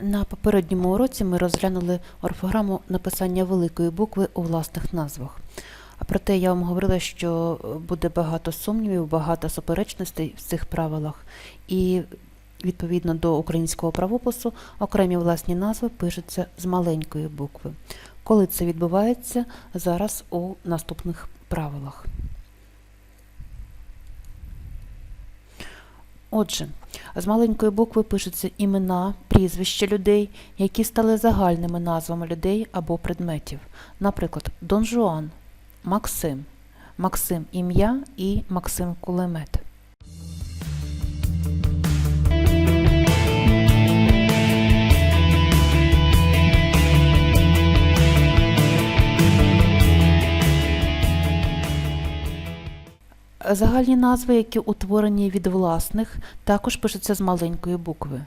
На попередньому уроці ми розглянули орфограму написання великої букви у власних назвах. А Проте я вам говорила, що буде багато сумнівів, багато суперечностей в цих правилах, і відповідно до українського правопису окремі власні назви пишуться з маленької букви. Коли це відбувається, зараз у наступних правилах. Отже, з маленької букви пишуться імена, прізвища людей, які стали загальними назвами людей або предметів. Наприклад, Дон Жуан, Максим, Максим ім'я і Максим кулемет. Загальні назви, які утворені від власних, також пишуться з маленької букви.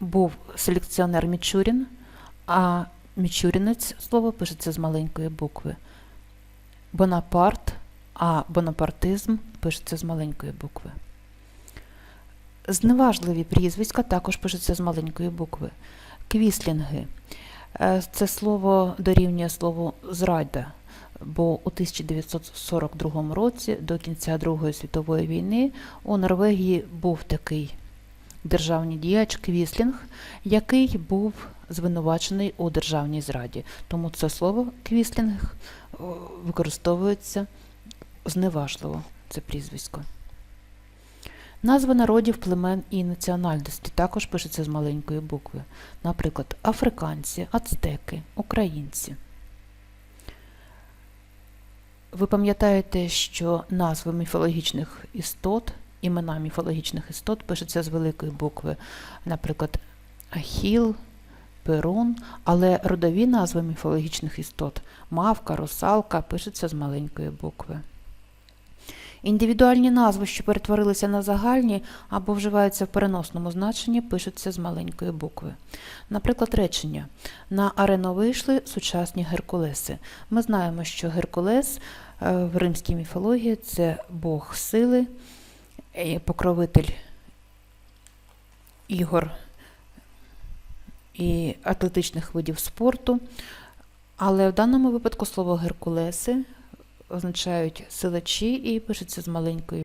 Був селекціонер Мічурін, а Мічурінець слово пишеться з маленької букви. Бонапарт, а бонапартизм пишеться з маленької букви. Зневажливі прізвиська також пишуться з маленької букви. Квіслінги. Е, Це слово дорівнює слову зрада, бо у 1942 році до кінця Другої світової війни у Норвегії був такий державний діяч Квіслінг, який був звинувачений у державній зраді. Тому це слово Квіслінг використовується зневажливо, це прізвисько. Назви народів, племен і національності також пишуться з маленької букви. Наприклад, африканці, ацтеки, українці. Ви пам'ятаєте, що назви міфологічних істот, імена міфологічних істот пишуться з великої букви, наприклад, Ахіл, Перун, але родові назви міфологічних істот мавка, русалка пишуться з маленької букви. Індивідуальні назви, що перетворилися на загальні або вживаються в переносному значенні, пишуться з маленької букви. Наприклад, речення на арену вийшли сучасні Геркулеси. Ми знаємо, що Геркулес в римській міфології це Бог сили, е, покровитель ігор і атлетичних видів спорту. Але в даному випадку слово Геркулеси означають силачі і пишеться з маленької.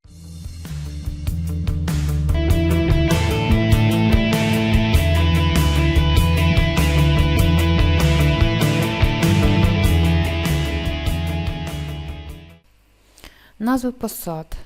Назви посад,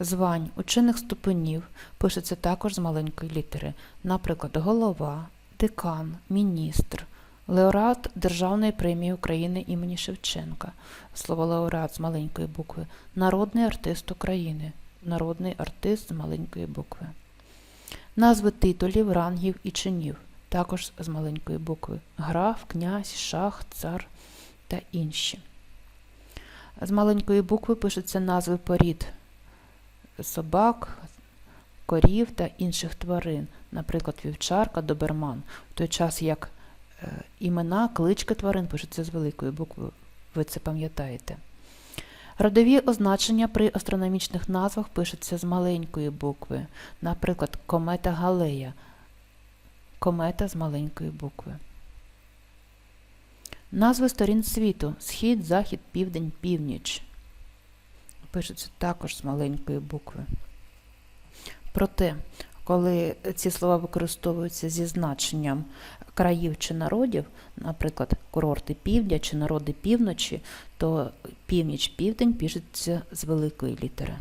звань, учених ступенів пишуться також з маленької літери. Наприклад, голова, декан, міністр, Лауреат Державної премії України імені Шевченка. Слово лауреат з маленької букви. Народний артист України. Народний артист з маленької букви. Назви титулів, рангів і чинів. Також з маленької букви. Граф, князь, шах, цар та інші. З маленької букви пишуться назви порід собак, корів та інших тварин, наприклад, вівчарка, доберман. В той час як Е, Імена, клички тварин пишуться з великої букви, ви це пам'ятаєте. Родові означення при астрономічних назвах пишуться з маленької букви. Наприклад, комета Галея. Комета з маленької букви. Назви сторін світу схід, захід, південь, північ. Пишуться також з маленької букви. Проте, коли ці слова використовуються зі значенням країв чи народів, наприклад, курорти півдня чи народи півночі, то північ-південь пишеться з великої літери.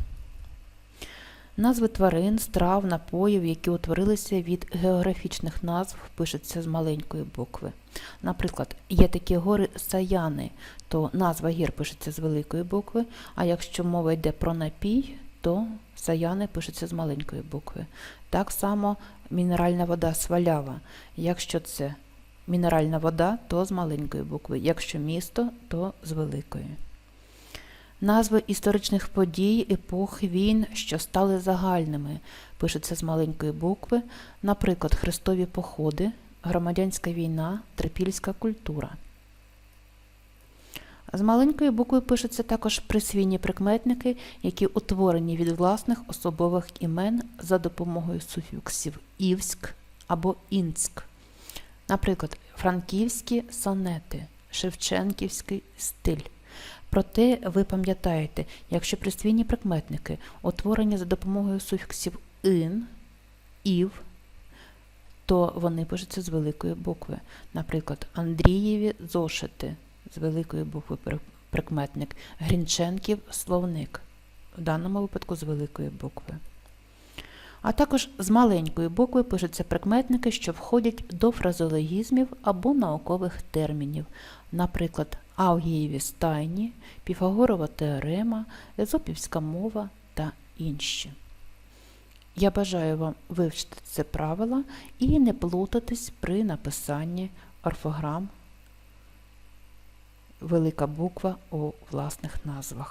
Назви тварин, страв, напоїв, які утворилися від географічних назв, пишуться з маленької букви. Наприклад, є такі гори Саяни, то назва гір пишеться з великої букви, а якщо мова йде про напій, то Саяни пишуться з маленької букви. Так само мінеральна вода свалява. Якщо це мінеральна вода, то з маленької букви. Якщо місто, то з великої. Назви історичних подій, епох, війн, що стали загальними, пишуться з маленької букви, наприклад, Хрестові походи, громадянська війна, трипільська культура. З маленької букви пишуться також присвійні прикметники, які утворені від власних особових імен за допомогою суфіксів івськ, або інцк. Наприклад, франківські сонети, шевченківський стиль. Проте ви пам'ятаєте, якщо присвійні прикметники утворені за допомогою суфіксів ин, ів, то вони пишуться з великої букви. Наприклад, Андрієві зошити з великої букви прикметник, Грінченків словник, в даному випадку з великої букви. А також з маленької букви пишуться прикметники, що входять до фразеологізмів або наукових термінів, наприклад, Авгієві стайні, Піфагорова теорема, Езопівська мова та інші. Я бажаю вам вивчити це правило і не плутатись при написанні орфограм велика буква у власних назвах.